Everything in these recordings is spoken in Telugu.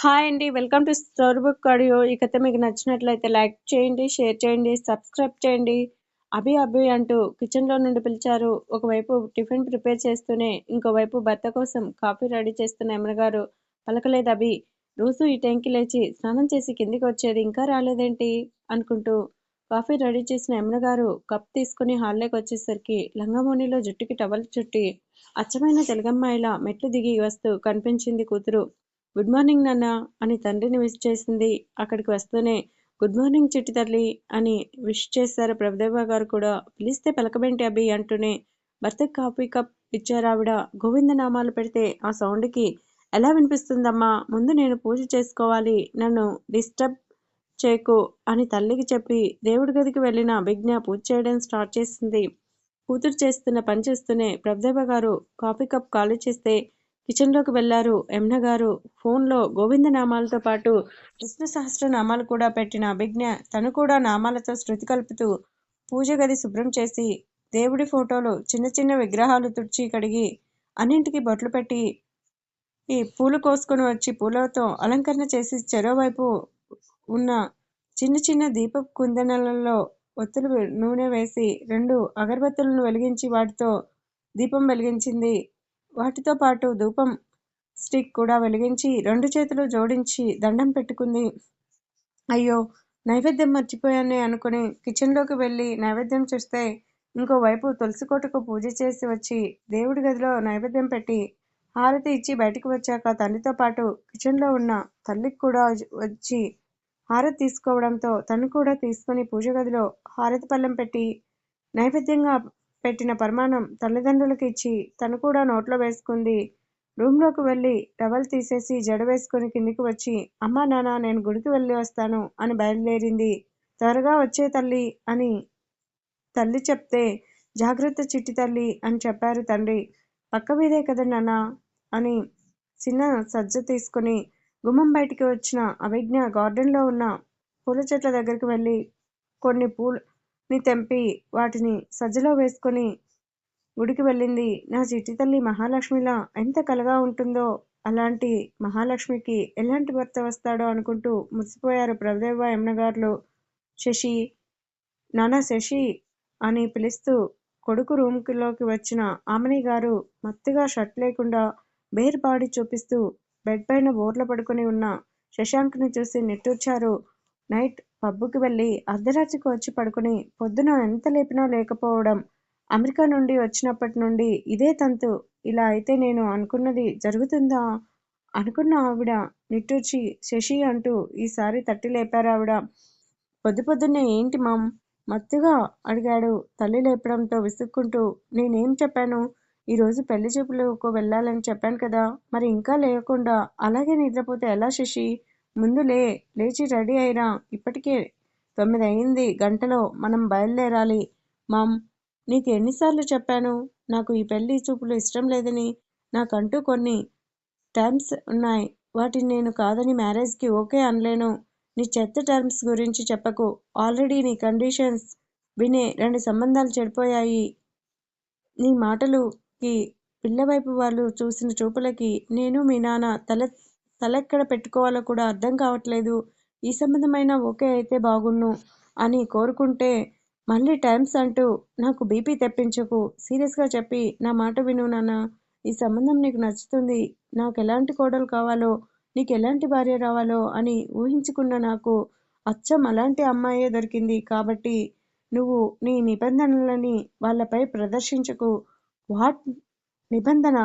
హాయ్ అండి. Welcome to story book audio. ఈ కథ మీకు నచ్చినట్లయితే లైక్ చేయండి, షేర్ చేయండి, సబ్స్క్రైబ్ చేయండి. అభి అభి అంటూ కిచెన్‌లో నుండి పిలిచారు. ఒకవైపు టిఫిన్ ప్రిపేర్ చేస్తూనే, ఇంకోవైపు భర్త కోసం కాఫీ రెడీ చేస్తున్న ఎమ్మెల్గారు పలకలేదు అభి. రోజు ఈ టైంకి లేచి స్నానం చేసి కిందికి వచ్చేది ఇంకా రాలేదేంటి? అనుకుంటూ కాఫీ రెడీ చేసిన ఎమ్మెల్గారు కప్ తీసుకుని హాల్లోకి వచ్చేసరికి లంగమోనిలో జుట్టుకి టవల్ చుట్టి అచ్చమైన తెలుగమ్మాయిలా మెట్లు దిగి వస్తూ కనిపించింది కూతురు. గుడ్ మార్నింగ్ నాన్న అని తండ్రిని విష్ చేసింది. అక్కడికి వస్తూనే గుడ్ మార్నింగ్ చిట్టి తల్లి అని విష్ చేశారు ప్రభుదేవ గారు కూడా. పిలిస్తే పలకబేంటి అభి అంటూనే భర్తకి కాఫీ కప్ ఇచ్చారావిడ. గోవిందనామాలు పెడితే ఆ సౌండ్కి ఎలా వినిపిస్తుందమ్మా? ముందు నేను పూజ చేసుకోవాలి. నన్ను డిస్టర్బ్ చేయకు అని తల్లికి చెప్పి దేవుడి గదికి వెళ్ళిన అభిజ్ఞ పూజ చేయడం స్టార్ట్ చేసింది. కూతురు చేస్తున్న పని చేస్తూనే ప్రభుదేవ గారు కాఫీ కప్ ఖాళీ చేస్తే కిచెన్లోకి వెళ్ళారు యమునగారు. ఫోన్లో గోవిందనామాలతో పాటు విష్ణు సహస్రనామాలు కూడా పెట్టిన అభిజ్ఞ తను కూడా నామాలతో శృతి కలుపుతూ పూజ గది శుభ్రం చేసి దేవుడి ఫోటోలు చిన్న చిన్న విగ్రహాలు తుడిచి కడిగి అన్నింటికి బొట్లు పెట్టి ఈ పూలు కోసుకొని వచ్చి పూలతో అలంకరణ చేసి చెరోవైపు ఉన్న చిన్న చిన్న దీప కుందనలలో ఒత్తులు నూనె వేసి రెండు అగరబత్తులను వెలిగించి వాటితో దీపం వెలిగించింది. వాటితో పాటు ధూపం స్టిక్ కూడా వెలిగించి రెండు చేతులు జోడించి దండం పెట్టుకుంది. అయ్యో నైవేద్యం మర్చిపోయానే అనుకుని కిచెన్లోకి వెళ్ళి నైవేద్యం చూస్తే ఇంకోవైపు తులసికోటకు పూజ చేసి వచ్చి దేవుడి గదిలో నైవేద్యం పెట్టి హారతి ఇచ్చి బయటకు వచ్చాక తల్లితో పాటు కిచెన్లో ఉన్న తల్లికి కూడా వచ్చి హారతి తీసుకోవడంతో తను కూడా తీసుకుని పూజ గదిలో హారతి పళ్ళెం పెట్టి నైవేద్యంగా పెట్టిన పరిమాణం తల్లిదండ్రులకు ఇచ్చి తను కూడా నోట్లో వేసుకుంది. రూంలోకి వెళ్ళి టవల్ తీసేసి జడ వేసుకుని కిందికి వచ్చి అమ్మా నాన్న నేను గుడికి వెళ్ళి వస్తాను అని బయలుదేరింది. త్వరగా వచ్చే తల్లి అని తల్లి చెప్తే జాగ్రత్త చిట్టి తల్లి అని చెప్పారు తండ్రి. పక్క మీదే కదా నాన్న అని చిన్న సజ్జ తీసుకుని గుమ్మం బయటికి వచ్చిన అభిజ్ఞ గార్డెన్లో ఉన్న పూల చెట్ల దగ్గరికి వెళ్ళి కొన్ని పూలు ని తెంపి వాటిని సజ్జలో వేసుకొని గుడికి వెళ్ళింది. నా చిట్టి తల్లి మహాలక్ష్మిలా ఎంత కలగా ఉంటుందో అలాంటి మహాలక్ష్మికి ఎలాంటి భర్త వస్తాడో అనుకుంటూ మురిసిపోయారు ప్రభుదేవ యమునగారులు శశి నానా శశి అని పిలుస్తూ కొడుకు రూంలోకి వచ్చిన ఆమెని గారు మత్తుగా షర్ట్ లేకుండా బేర్ బాడీ చూపిస్తూ బెడ్ పైన బోర్ల పడుకుని ఉన్న శశాంక్ని చూసి నిట్టూర్చారు. నైట్ పబ్బుకి వెళ్ళి అర్ధరాత్రికి వచ్చి పడుకుని పొద్దున ఎంత లేపినా లేకపోవడం. అమెరికా నుండి వచ్చినప్పటి నుండి ఇదే తంతు. ఇలా అయితే నేను అనుకున్నది జరుగుతుందా? అనుకున్న ఆవిడ నిట్టూర్చి శశి అంటూ ఈసారి తట్టి లేపారావిడ. పొద్దు పొద్దున్నే ఏంటి మామ్ మత్తుగా అడిగాడు తల్లి లేపడంతో విసుక్కుంటూ. నేనేం చెప్పాను? ఈరోజు పెళ్ళి చూపులకు వెళ్ళాలని చెప్పాను కదా! మరి ఇంకా లేవకుండా అలాగే నిద్రపోతే ఎలా శశి ముందు లే లేచి రెడీ అయిరా ఇప్పటికే తొమ్మిదయింది గంటలో మనం బయలుదేరాలి. మామ్ నీకు ఎన్నిసార్లు చెప్పాను నాకు ఈ పెళ్ళి చూపులు ఇష్టం లేదని. నాకంటూ కొన్ని టర్మ్స్ ఉన్నాయి. వాటిని నేను కాదని మ్యారేజ్కి ఓకే అనలేను. నీ చెత్త టర్మ్స్ గురించి చెప్పకు. ఆల్రెడీ నీ కండిషన్స్ వినే రెండు సంబంధాలు చెడిపోయాయి. నీ మాటలుకి పిల్లవైపు వాళ్ళు చూసిన చూపులకి నేను మీ నాన్న తల తలెక్కడ పెట్టుకోవాలో కూడా అర్థం కావట్లేదు. ఈ సంబంధమైన ఓకే అయితే బాగున్ను అని కోరుకుంటే మళ్ళీ టైమ్స్ అంటూ నాకు బీపీ తెప్పించకు. సీరియస్గా చెప్పి నా మాట విను నాన్నా. ఈ సంబంధం నీకు నచ్చుతుంది. నాకు ఎలాంటి కోడలు కావాలో, నీకు ఎలాంటి భార్య రావాలో అని ఊహించుకున్న నాకు అచ్చం అలాంటి అమ్మాయే దొరికింది కాబట్టి నువ్వు నీ నిబంధనలని వాళ్ళపై ప్రదర్శించకు. వాట్ నిబంధన?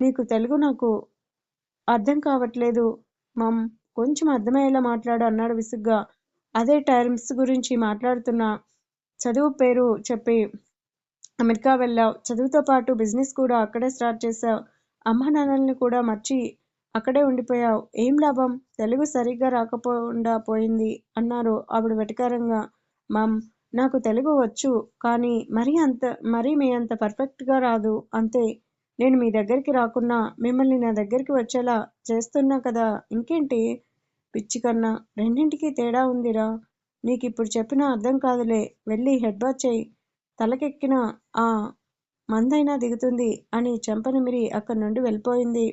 నీకు తెలుగు నాకు అర్థం కావట్లేదు మమ్ కొంచెం అర్థమయ్యేలా మాట్లాడు అన్నాడు విసుగ్గా. అదే టైమ్స్ గురించి మాట్లాడుతున్నా. చదువు పేరు చెప్పి అమెరికా వెళ్ళావు చదువుతో పాటు బిజినెస్ కూడా అక్కడే స్టార్ట్ చేశావు అమ్మ నాన్నల్ని కూడా మర్చి అక్కడే ఉండిపోయావు ఏం లాభం? తెలుగు సరిగ్గా రాకపోకుండా పోయింది అన్నారు ఆవిడ వెటకారంగా. మమ్ నాకు తెలుగు వచ్చు కానీ మరీ అంత మరీ మీ అంత పర్ఫెక్ట్గా రాదు అంతే. నేను మీ దగ్గరికి రాకున్నా మిమ్మల్ని నా దగ్గరికి వచ్చేలా చేస్తున్నా కదా ఇంకేంటి? పిచ్చి కన్నా రెండింటికి తేడా ఉందిరా. నీకు ఇప్పుడు చెప్పినా అర్థం కాదులే. వెళ్ళి హెడ్ బాత్ చేయి తలకెక్కిన ఆ మందైనా దిగుతుంది అని చెంపనిమిరి అక్కడి నుండి వెళ్ళిపోయింది.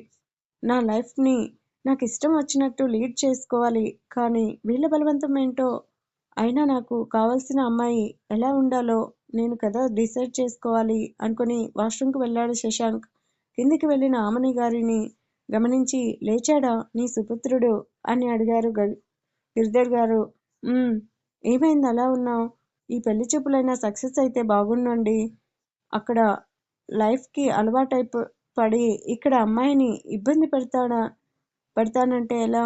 నా లైఫ్ని నాకు ఇష్టం వచ్చినట్టు లీడ్ చేసుకోవాలి కానీ వీళ్ళ బలవంతం ఏంటో అయినా నాకు కావాల్సిన అమ్మాయి ఎలా ఉండాలో నేను కదా డిసైడ్ చేసుకోవాలి అనుకుని వాష్రూమ్కి వెళ్ళాడు శశాంక్ కిందికి వెళ్ళిన ఆమని గారిని గమనించి లేచాడా నీ సుపుత్రుడు? అని అడిగారు గిరిధర్ గారు. ఏమైంది? అలా ఉన్నావు? ఈ పెళ్ళి చూపులైనా సక్సెస్ అయితే బాగుండండి. అక్కడ లైఫ్కి అలవాటై పడి ఇక్కడ అమ్మాయిని ఇబ్బంది పెడతాడా పెడతానంటే ఎలా?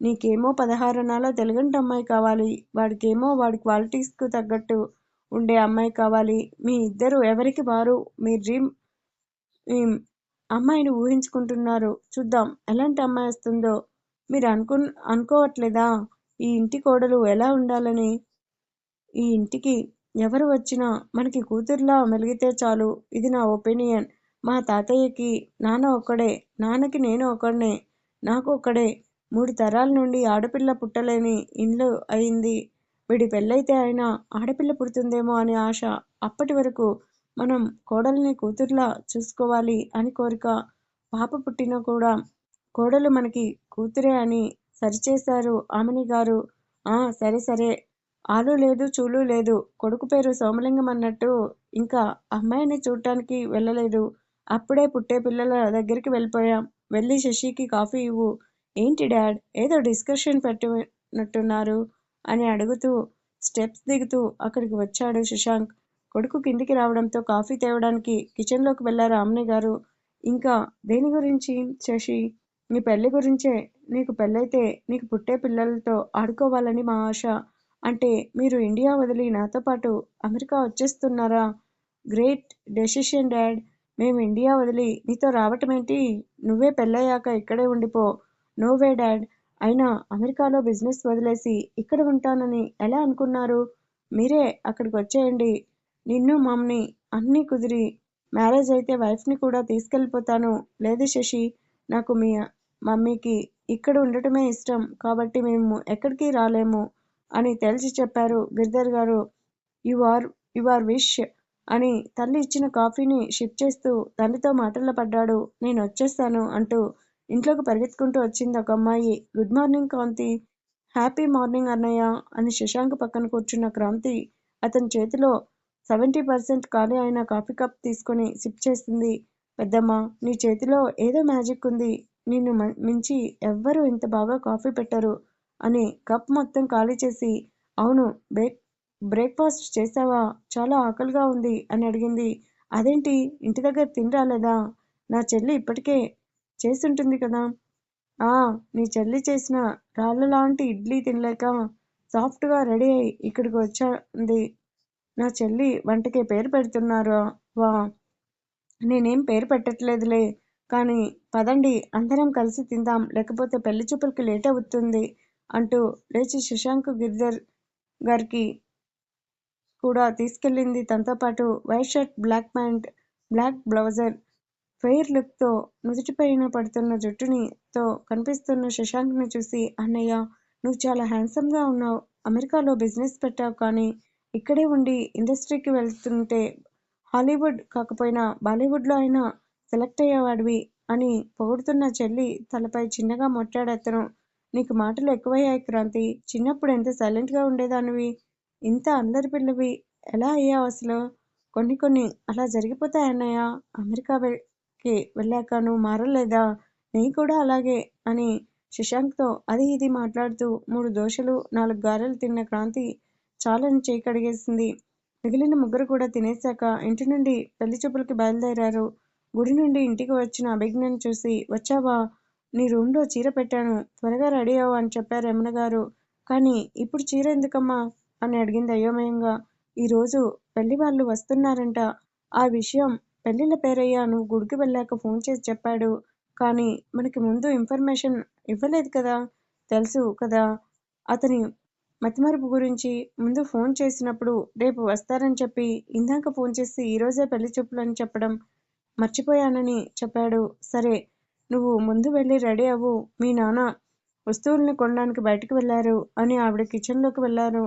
నీకేమో పదహారణాల తెలుగంటి అమ్మాయి కావాలి. వాడికేమో వాడి క్వాలిటీస్కు తగ్గట్టు ఉండే అమ్మాయి కావాలి. మీ ఇద్దరు ఎవరికి వారు? మీ డ్రీమ్ అమ్మాయిని ఊహించుకుంటున్నారు. చూద్దాం ఎలాంటి అమ్మాయి వస్తుందో. మీరు అనుకు అనుకోవట్లేదా? ఈ ఇంటి కోడలు ఎలా ఉండాలని? ఈ ఇంటికి ఎవరు వచ్చినా మనకి కూతుర్లా మెలిగితే చాలు. ఇది నా ఒపీనియన్. మా తాతయ్యకి నాన్న ఒక్కడే నాన్నకి నేను ఒకడే నాకు ఒక్కడే మూడు తరాల నుండి ఆడపిల్ల పుట్టలేని ఇండ్లు అయింది. వీడి పెళ్ళైతే అయినా ఆడపిల్ల పుడుతుందేమో అని ఆశ అప్పటి వరకు మనం కోడల్ని కూతుర్లా చూసుకోవాలి అని కోరిక పాప పుట్టినా కూడా కోడలు మనకి కూతురే అని సరిచేశారు ఆమెని గారు. ఆ సరే సరే. ఆలు లేదు చూలు లేదు. కొడుకు పేరు సోమలింగం అన్నట్టు ఇంకా అమ్మాయిని చూడటానికి వెళ్ళలేదు. అప్పుడే పుట్టే పిల్లల దగ్గరికి వెళ్ళిపోయాం. వెళ్ళి శశికి కాఫీ ఇవ్వు. ఏంటి డాడ్? ఏదో డిస్కషన్ పెట్టినట్టున్నారు అని అడుగుతూ స్టెప్స్ దిగుతూ అక్కడికి వచ్చాడు శశాంక్. కొడుకు కిందికి రావడంతో కాఫీ తేవడానికి కిచెన్లోకి వెళ్ళారు ఆమ్ని గారు. ఇంకా దేని గురించి శశి? నీ పెళ్ళి గురించే? నీకు పెళ్ళైతే నీకు పుట్టే పిల్లలతో ఆడుకోవాలని మా ఆశ. అంటే మీరు ఇండియా వదిలి నాతో పాటు అమెరికా వచ్చేస్తున్నారా? Great decision dad. మేము ఇండియా వదిలి నీతో రావటమేంటి? నువ్వే పెళ్ళయ్యాక ఇక్కడే ఉండిపో. No way dad. అయినా అమెరికాలో బిజినెస్ వదిలేసి ఇక్కడ ఉంటానని ఎలా అనుకున్నారు? మీరే అక్కడికి వచ్చేయండి. నిన్ను మమ్మీ అన్నీ కుదిరి. మ్యారేజ్ అయితే వైఫ్ని కూడా తీసుకెళ్ళిపోతాను. లేదు శశి నాకు మీ మమ్మీకి ఇక్కడ ఉండటమే ఇష్టం. కాబట్టి మేము ఎక్కడికి రాలేము అని తేల్చి చెప్పారు గిరిధర్ గారు. You are you are wish అని తల్లి ఇచ్చిన కాఫీని షిప్ చేస్తూ తండ్రితో మాటల్లో పడ్డాడు. నేను వచ్చేస్తాను అంటూ ఇంట్లోకి పరిగెత్తుకుంటూ వచ్చింది ఒక అమ్మాయి. Good morning Kanthi. Happy morning అన్నయ్య అని శశాంక్ పక్కన కూర్చున్న క్రాంతి అతని చేతిలో సెవెంటీ పర్సెంట్ ఖాళీ అయిన కాఫీ కప్ తీసుకొని సిప్ చేసింది పెద్దమ్మ నీ చేతిలో ఏదో మ్యాజిక్ ఉంది. నిన్ను మించి ఎవ్వరూ ఇంత బాగా కాఫీ పెట్టరు అని కప్ మొత్తం ఖాళీ చేసి అవును బ్రేక్ బ్రేక్ఫాస్ట్ చేసావా? చాలా ఆకలిగా ఉంది అని అడిగింది. అదేంటి? ఇంటి దగ్గర తినరాలేదా నా చెల్లి ఇప్పటికే చేసుంటుంది కదా. ఆ నీ చెల్లి చేసిన రాళ్ళ లాంటి ఇడ్లీ తినలేక సాఫ్ట్గా రెడీ అయి ఇక్కడికి వచ్చింది నా చెల్లి వంటకే పేరు పెడుతున్నారా? వా. నేనేం పేరు పెట్టట్లేదులే. కానీ పదండి అందరం కలిసి తిందాం. లేకపోతే పెళ్ళి చూపులకి లేట్ అవుతుంది అంటూ లేచి శశాంక్ గిరిధర్ గారికి కూడా తీసుకెళ్ళింది. తనతో పాటు white shirt black pant black blazer fair లుక్తో నుదుటిపైన పడుతున్న జుట్టునితో కనిపిస్తున్న శశాంక్ని చూసి అన్నయ్య నువ్వు చాలా హ్యాండ్సమ్గా ఉన్నావు. అమెరికాలో బిజినెస్ పెట్టావు కానీ ఇక్కడే ఉండి ఇండస్ట్రీకి వెళ్తుంటే హాలీవుడ్ కాకపోయినా బాలీవుడ్లో అయినా సెలెక్ట్ అయ్యేవాడివి అని పొగుడుతున్న చెల్లి తలపై చిన్నగా మొట్టాడతను నీకు మాటలు ఎక్కువయ్యాయి క్రాంతి. చిన్నప్పుడు ఎంత సైలెంట్గా ఉండేదానివి? ఇంత అందరి పిల్లవి ఎలా అయ్యావు అసలు? కొన్ని కొన్ని అలా జరిగిపోతాయన్నయ్య అమెరికాకి వెళ్ళాక నువ్వు మారలేదా? నీ కూడా అలాగే అని శశాంక్తో అది ఇది మాట్లాడుతూ మూడు దోశలు నాలుగు గారెలు తిన్న క్రాంతి చాలని చేయికడిగేసింది మిగిలిన ముగ్గురు కూడా తినేశాక ఇంటి నుండి పెళ్ళి చూపులకి బయలుదేరారు. గుడి నుండి ఇంటికి వచ్చిన అభిజ్ఞను చూసి వచ్చావా? నీ రూమ్లో చీర పెట్టాను. త్వరగా రెడీ అవ్వు అని చెప్పారు యమున గారు. కానీ ఇప్పుడు చీర ఎందుకమ్మా అని అడిగింది అయోమయంగా. ఈరోజు పెళ్ళి వాళ్ళు వస్తున్నారంట. ఆ విషయం పెళ్ళిళ్ళ పేరయ్య నువ్వు గుడికి వెళ్ళాక ఫోన్ చేసి చెప్పాడు. కానీ మనకి ముందు ఇన్ఫర్మేషన్ ఇవ్వలేదు కదా? తెలుసు కదా? అతని మతిమరుపు గురించి ముందు ఫోన్ చేసినప్పుడు రేపు వస్తారని చెప్పి ఇందాక ఫోన్ చేసి ఈరోజే పెళ్ళి చూపులని చెప్పడం మర్చిపోయానని చెప్పాడు. సరే నువ్వు ముందు వెళ్ళి రెడీ అవ్వు. మీ నాన్న వస్తువుల్ని కొనడానికి బయటకు వెళ్ళారు అని ఆవిడ కిచెన్లోకి వెళ్ళారు.